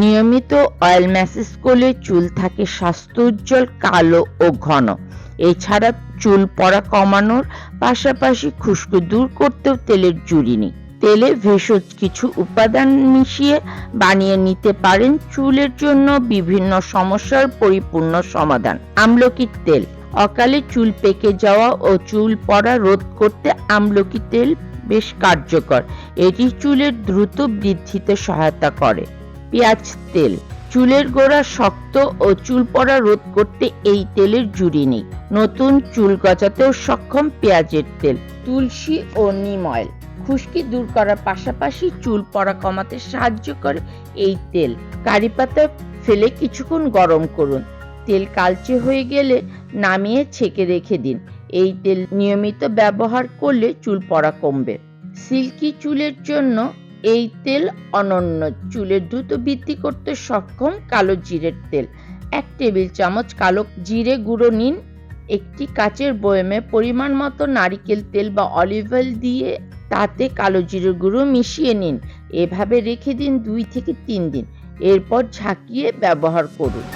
নিয়মিত oil message করলে চুল থাকে স্বাস্থ্য উজ্জ্বল, কালো ও ঘন। এছাড়া চুল পড়া কমানোর পাশাপাশি খুশকি দূর করতেও তেলের জুড়ি নেই। তেলে ভেষজ কিছু উপাদান মিশিয়ে বানিয়ে নিতে পারেন চুলের জন্য বিভিন্ন সমস্যার পরিপূর্ণ সমাধান। আমলকির তেল। অকালে চুল পেকে যাওয়া ও চুল পড়া রোধ করতে আমলকি তেল বেশ কার্যকর। এটি চুলের দ্রুত বৃদ্ধিতে সহায়তা করে। পেঁয়াজ তেল। চুলের গোড়া শক্ত ও চুল পড়া রোধ করতে এই তেলের জুড়ি নেই। নতুন চুল গজাতেও সক্ষম পেঁয়াজের তেল, তুলসী ও নিম অয়েল। খুশকি দূর করার পাশাপাশি চুল পড়া কমাতে সাহায্য করে এই তেল। কারি পাতা ফেলে কিছুক্ষণ গরম করুন। তেল কালচে হয়ে গেলে নামিয়ে ছেঁকে রেখে দিন। এই তেল নিয়মিত ব্যবহার করলে চুল পড়া কমবে। সিল্কি চুলের জন্য এই তেল অনন্য। চুলের দ্রুত বৃদ্ধি করতে সক্ষম কালো জিরের তেল। এক টেবিল চামচ কালো জিরে গুঁড়ো নিন। একটি কাচের বয়মে পরিমাণ মতো নারিকেল তেল বা অলিভ অয়েল দিয়ে তাতে কালো জিরে গুঁড়ো মিশিয়ে নিন। এভাবে রেখে দিন দুই থেকে তিন দিন। এরপর ঝাঁকিয়ে ব্যবহার করুন।